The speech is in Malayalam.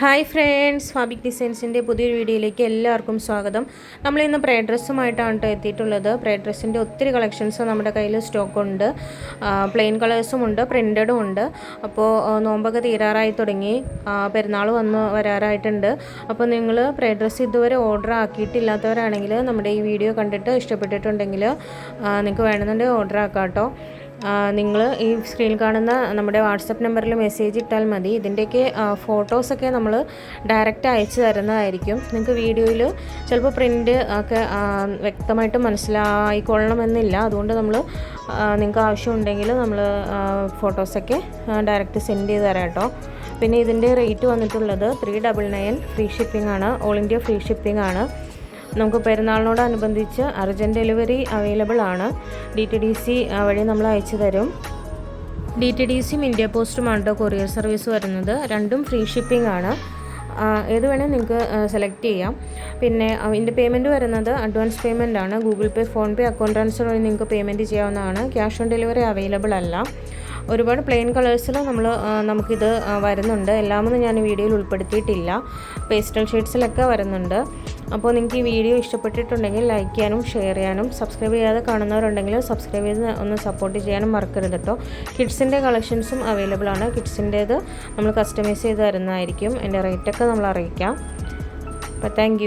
ഹായ് ഫ്രണ്ട്സ് ഫാബിക് ഡിസൈൻസിന്റെ പുതിയൊരു വീഡിയോയിലേക്ക് എല്ലാവർക്കും സ്വാഗതം. നമ്മൾ ഇന്ന് പ്രേ ഡ്രസ്സുമായിട്ടാണ് കേട്ടോ എത്തിയിട്ടുള്ളത്. പ്രേ ഡ്രസ്സിന്റെ ഒത്തിരി കളക്ഷൻസ് നമ്മുടെ കയ്യിൽ സ്റ്റോക്ക് ഉണ്ട് പ്ലെയിൻ കളേഴ്സും ഉണ്ട് പ്രിന്റഡും ഉണ്ട്. അപ്പോൾ നോമ്പൊക്കെ തീരാറായി തുടങ്ങി. പെരുന്നാൾ വന്ന് വരാറായിട്ടുണ്ട്. അപ്പോൾ നിങ്ങൾ പ്രേ ഡ്രസ്സ് ഇതുവരെ ഓർഡർ ആക്കിയിട്ടില്ലാത്തവരാണെങ്കിൽ നമ്മുടെ ഈ വീഡിയോ കണ്ടിട്ട് ഇഷ്ടപ്പെട്ടിട്ടുണ്ടെങ്കിൽ നിങ്ങൾക്ക് വേണമെന്നുണ്ടെങ്കിൽ ഓർഡർ ആക്കാം കേട്ടോ നിങ്ങൾ ഈ സ്ക്രീനിൽ കാണുന്ന നമ്മുടെ വാട്സപ്പ് നമ്പറിൽ മെസ്സേജ് ഇട്ടാൽ മതി. ഇതിന്റെയൊക്കെ ഫോട്ടോസൊക്കെ നമ്മൾ ഡയറക്റ്റ് അയച്ചു തരുന്നതായിരിക്കും. നിങ്ങൾക്ക് വീഡിയോയിൽ ചിലപ്പോൾ പ്രിന്റ് ഒക്കെ വ്യക്തമായിട്ട് മനസ്സിലായിക്കൊള്ളണമെന്നില്ല. അതുകൊണ്ട് നമ്മൾ നിങ്ങൾക്ക് ആവശ്യമുണ്ടെങ്കിൽ നമ്മൾ ഫോട്ടോസൊക്കെ ഡയറക്റ്റ് സെൻഡ് ചെയ്ത് തരാം കേട്ടോ. പിന്നെ ഇതിന്റെ റേറ്റ് വന്നിട്ടുള്ളത് three double nine free shipping ആണ്. ഓൾ ഇന്ത്യ ഫ്രീ ഷിപ്പിംഗ് ആണ്. നമുക്ക് പെരുന്നാളിനോടനുബന്ധിച്ച് അർജന്റ് ഡെലിവറി അവൈലബിൾ ആണ്. ഡി ടി ഡി സി വഴി നമ്മൾ അയച്ചു തരും. ഡി ടി ഡി സിയും ഇന്ത്യ പോസ്റ്റുമാണ് കൊറിയർ സർവീസ് വരുന്നത്. രണ്ടും ഫ്രീ ഷിപ്പിംഗ് ആണ്. ഏത് വേണേൽ നിങ്ങൾക്ക് സെലക്ട് ചെയ്യാം. പിന്നെ അതിന്റെ പേയ്മെന്റ് വരുന്നത് അഡ്വാൻസ് പേയ്മെന്റ് ആണ്. Google Pay PhonePe account transfer വഴി നിങ്ങൾക്ക് പേയ്മെന്റ് ചെയ്യാവുന്നതാണ്. ക്യാഷ് ഓൺ ഡെലിവറി അവൈലബിൾ അല്ല. ഒരുപാട് പ്ലെയിൻ കളേഴ്സിൽ നമ്മൾ നമുക്കിത് വരുന്നുണ്ട്. എല്ലാമൊന്നും ഞാൻ വീഡിയോയിൽ ഉൾപ്പെടുത്തിയിട്ടില്ല. പേസ്റ്റൽ ഷെയ്ഡ്സിലൊക്കെ വരുന്നുണ്ട്. അപ്പോൾ നിങ്ങൾക്ക് ഈ വീഡിയോ ഇഷ്ടപ്പെട്ടിട്ടുണ്ടെങ്കിൽ ലൈക്ക് ചെയ്യാനും ഷെയർ ചെയ്യാനും സബ്സ്ക്രൈബ് ചെയ്യാതെ കാണുന്നവരുണ്ടെങ്കിൽ സബ്സ്ക്രൈബ് ചെയ്ത് ഒന്ന് സപ്പോർട്ട് ചെയ്യാനും മറക്കരുത് കേട്ടോ കിഡ്സിന്റെ കളക്ഷൻസും അവൈലബിൾ ആണ്. കിഡ്സിന്റേത് നമ്മൾ കസ്റ്റമൈസ് ചെയ്ത് തരുന്നതായിരിക്കും. എന്റെ റേറ്റൊക്കെ നമ്മൾ അറിയിക്കാം. അപ്പോൾ താങ്ക്